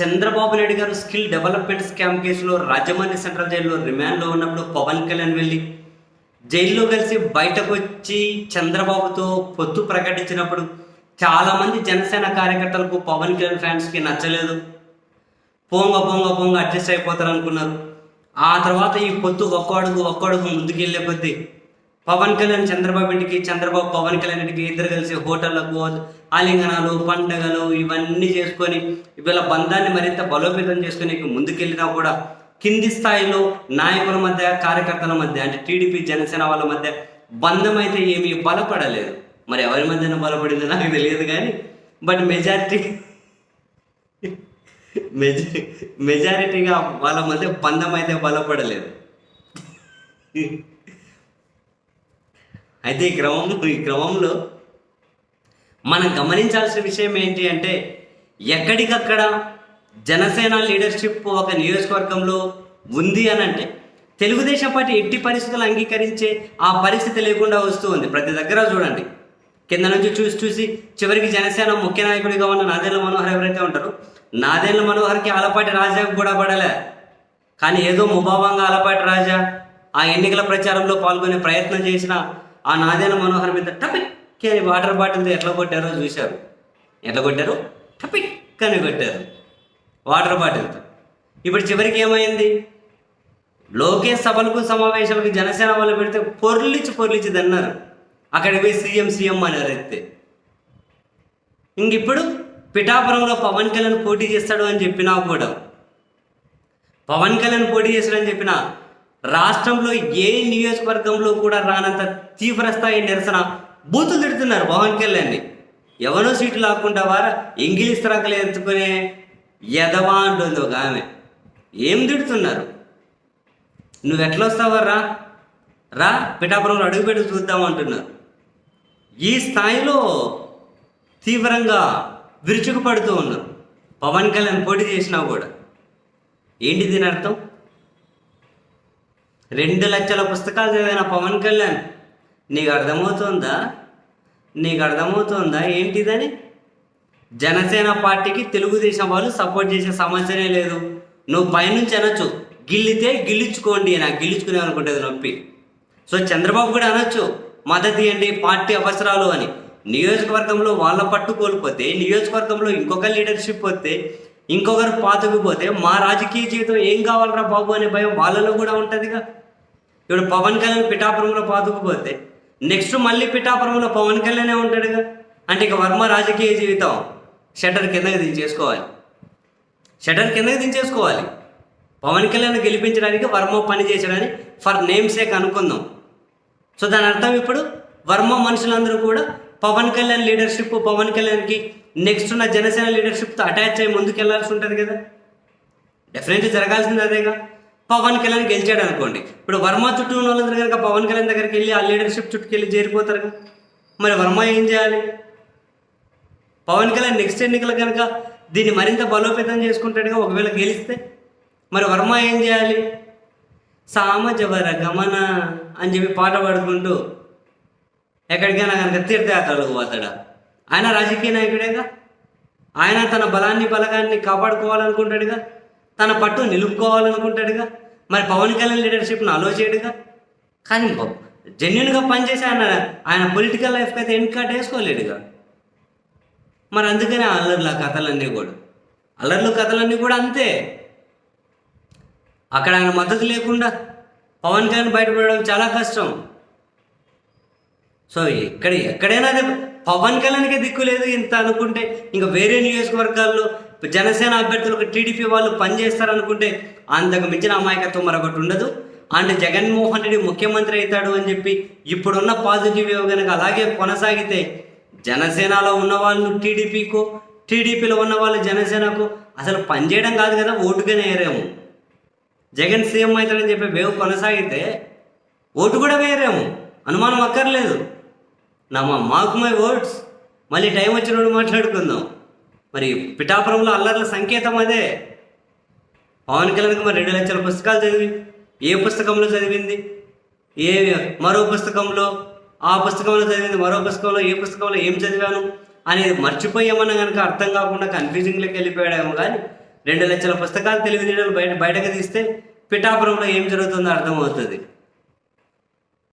చంద్రబాబు నాయుడు గారు skill development scam కేసులో Rajahmundry central జైల్లో రిమాండ్లో ఉన్నప్పుడు పవన్ కళ్యాణ్ వెళ్ళి జైల్లో కలిసి బయటకు వచ్చి చంద్రబాబుతో పొత్తు ప్రకటించినప్పుడు చాలామంది జనసేన కార్యకర్తలకు పవన్ కళ్యాణ్ ఫ్యాన్స్కి నచ్చలేదు. పోంగ పొంగ పొంగ అడ్జస్ట్ అయిపోతారు అనుకున్నారు ఆ తర్వాత ఈ పొత్తు ఒక్కడుగు అడుగు అడుగు ముందుకెళ్ళే కొద్దీ పవన్ కళ్యాణ్ చంద్రబాబు ఇంటికి చంద్రబాబు పవన్ కళ్యాణ్ ఇంటికి ఇద్దరు కలిసి హోటళ్ళకు ఆలింగనాలు పండగలు ఇవన్నీ చేసుకొని వీళ్ళ బంధాన్ని మరింత బలోపేతం చేసుకొని ముందుకెళ్ళినా కూడా కింది స్థాయిలో నాయకుల మధ్య కార్యకర్తల మధ్య అంటే టీడీపీ జనసేన వాళ్ళ మధ్య బంధం అయితే ఏమీ బలపడలేదు. మరి ఎవరి మధ్యన బలపడిందో నాకు తెలియదు కానీ బట్ మెజారిటీ మెజారిటీగా వాళ్ళ మధ్య బంధం అయితే బలపడలేదు. అయితే ఈ క్రమంలో ఈ క్రమంలో మనం గమనించాల్సిన విషయం ఏంటి అంటే ఎక్కడికక్కడ జనసేన లీడర్షిప్ ఒక నియోజకవర్గంలో ఉంది అని అంటే తెలుగుదేశం పార్టీ ఎట్టి పరిస్థితులు అంగీకరించే ఆ పరిస్థితి లేకుండా వస్తూ ఉంది. ప్రతి దగ్గర చూడండి. కింద నుంచి చూసి చూసి చివరికి జనసేన ముఖ్య నాయకుడిగా ఉన్న నాదేళ్ళ మనోహర్ ఎవరైతే ఉంటారో నాదేళ్ళ మనోహర్కి అలపాటి రాజాకు కూడా పడలే. కానీ ఏదో ముభావంగా అలపాటి రాజా ఆ ఎన్నికల ప్రచారంలో పాల్గొనే ప్రయత్నం చేసిన ఆ నాదేన మనోహర్ మీద టపిక్ అని వాటర్ బాటిల్తో ఎట్లా కొట్టారో చూశారు. ఎట్లా కొట్టారు? టపిక్ అని కొట్టారు వాటర్ బాటిల్తో ఇప్పుడు చివరికి ఏమైంది? లోకేష్ సభలకు సమావేశాలకు జనసేన వాళ్ళు పెడితే పొర్లిచి పొర్లిచి అన్నారు అక్కడికి పోయి సీఎం సీఎం అన్నారు ఎత్తే ఇంక ఇప్పుడు పిఠాపురంలో పవన్ కళ్యాణ్ పోటీ చేస్తాడు అని చెప్పినా కూడా పవన్ కళ్యాణ్ పోటీ చేస్తాడని చెప్పిన రాష్ట్రంలో ఏ నియోజకవర్గంలో కూడా రానంత తీవ్ర స్థాయి నిరసన బూతులు తిడుతున్నారు పవన్ కళ్యాణ్ని. ఎవరో సీటు లాక్కుండా వారా? ఇంగ్లీష్ తరకలు ఎత్తుకునే ఎదవా అంటుంది ఒక ఆమె. ఏం తిడుతున్నారు? నువ్వు ఎట్లా వస్తావా రా రా పిఠాపురంలో అడుగుపెట్టి చూద్దాం అంటున్నారు. ఈ స్థాయిలో తీవ్రంగా విరుచుకుపడుతూ ఉన్నారు. పవన్ కళ్యాణ్ పోటీ చేసినా కూడా. ఏంటి దీని అర్థం? రెండు లక్షల పుస్తకాలు చదివిన పవన్ కళ్యాణ్? నీకు అర్థమవుతుందా? నీకు అర్థమవుతుందా ఏంటిదని? జనసేన పార్టీకి తెలుగుదేశం వాళ్ళు సపోర్ట్ చేసే సమస్యనే లేదు. నువ్వు పైనుంచి అనొచ్చు. గిల్లితే గిల్లించుకోండి నాకు గిల్లించుకునే అనుకుంటుంది నొప్పి. సో చంద్రబాబు కూడా అనొచ్చు. మద్దతు ఇవ్వండి పార్టీ అవసరాలు అని. నియోజకవర్గంలో వాళ్ళ పట్టు కోల్పోతే నియోజకవర్గంలో ఇంకొక లీడర్షిప్ వస్తే ఇంకొకరు పాతుకుపోతే మా రాజకీయ జీవితం ఏం కావాలరా బాబు అనే భయం వాళ్ళలో కూడా ఉంటుందిగా. ఇప్పుడు పవన్ కళ్యాణ్ పిఠాపురంలో పాతుకుపోతే నెక్స్ట్ మళ్ళీ పిఠాపురంలో పవన్ కళ్యాణే ఉంటాడుగా? అంటే ఇక వర్మ రాజకీయ జీవితం షటర్ కిందకి దించేసుకోవాలి. షటర్ కిందకి దించేసుకోవాలి. పవన్ కళ్యాణ్ గెలిపించడానికి వర్మ పని చేశాడని ఫర్ నేమ్ సేక్ అనుకుందాం. సో దాని అర్థం ఇప్పుడు వర్మ మనుషులందరూ కూడా పవన్ కళ్యాణ్ లీడర్షిప్ పవన్ కళ్యాణ్కి నెక్స్ట్ ఉన్న జనసేన లీడర్షిప్తో అటాచ్ అయ్యి ముందుకు వెళ్ళాల్సి ఉంటుంది కదా? డెఫినెట్లీ జరగాల్సింది అదేగా. పవన్ కళ్యాణ్ గెలిచాడు అనుకోండి. ఇప్పుడు వర్మ చుట్టూ ఉన్న వాళ్ళందరూ కనుక పవన్ కళ్యాణ్ దగ్గరికి వెళ్ళి ఆ లీడర్షిప్ చుట్టుకు వెళ్ళి చేరిపోతారు మరి వర్మ ఏం చేయాలి? పవన్ కళ్యాణ్ నెక్స్ట్ ఎన్నికలు కనుక దీన్ని మరింత బలోపేతం చేసుకుంటాడుగా ఒకవేళ గెలిస్తే? మరి వర్మ ఏం చేయాలి? సామజవర గమన అని చెప్పి పాట పాడుకుంటూ ఎక్కడికైనా కనుక తీర్థయాత్రలకు పోతాడా? ఆయన రాజకీయ నాయకుడేగా? ఆయన తన బలాన్ని బలగాన్ని కాపాడుకోవాలనుకుంటాడుగా? తన పట్టు నిలుపుకోవాలనుకుంటాడుగా? మరి పవన్ కళ్యాణ్ లీడర్షిప్ను అలో చేయడుగా? కానీ జెన్యున్గా పనిచేసి ఆయన ఆయన పొలిటికల్ లైఫ్కి అయితే ఎండ్ కార్డ్ వేసుకోలేడుగా? మరి అందుకనే ఆ అల్లర్ల కథలన్నీ కూడా. అల్లర్లు కథలన్నీ కూడా అంతే. అక్కడ ఆయన మద్దతు లేకుండా పవన్ కళ్యాణ్ బయటపడడం చాలా కష్టం. సో ఎక్కడ ఎక్కడైనా పవన్ కళ్యాణ్కే దిక్కు లేదు ఇంత అనుకుంటే ఇంకా వేరే నియోజకవర్గాల్లో జనసేన అభ్యర్థులకు టీడీపీ వాళ్ళు పనిచేస్తారనుకుంటే అంతకు మించిన అమాయకత్వం మరొకటి ఉండదు. అండ్ జగన్మోహన్ రెడ్డి ముఖ్యమంత్రి అవుతాడు అని చెప్పి ఇప్పుడున్న పాజిటివ్ కనుక అలాగే కొనసాగితే జనసేనలో ఉన్న వాళ్ళు టీడీపీకు టీడీపీలో ఉన్న వాళ్ళు జనసేనకు అసలు పనిచేయడం కాదు కదా ఓటుగానే వేరేము జగన్ సీఎం అవుతాడని చెప్పి వేవ్ కొనసాగితే ఓటు కూడా వేయరేము. అనుమానం అక్కర్లేదు. నా మా మాకు మై ఓట్స్. మళ్ళీ టైం వచ్చినప్పుడు మాట్లాడుకుందాం. మరి పిఠాపురంలో అల్లర్ల సంకేతం అదే. పవన్ కళ్యాణ్కి మరి రెండు లక్షల పుస్తకాలు చదివి ఏ పుస్తకంలో చదివింది? ఏ మరో పుస్తకంలో ఆ పుస్తకంలో చదివింది మరో పుస్తకంలో ఏ పుస్తకంలో ఏం చదివాను అనేది మర్చిపోయామన్నా కనుక అర్థం కాకుండా కన్ఫ్యూజింగ్లోకి వెళ్ళిపోయాడేమో కానీ రెండు లక్షల పుస్తకాలు తెలివితేటలు బయట బయటకు తీస్తే పిఠాపురంలో ఏం జరుగుతుందో అర్థమవుతుంది.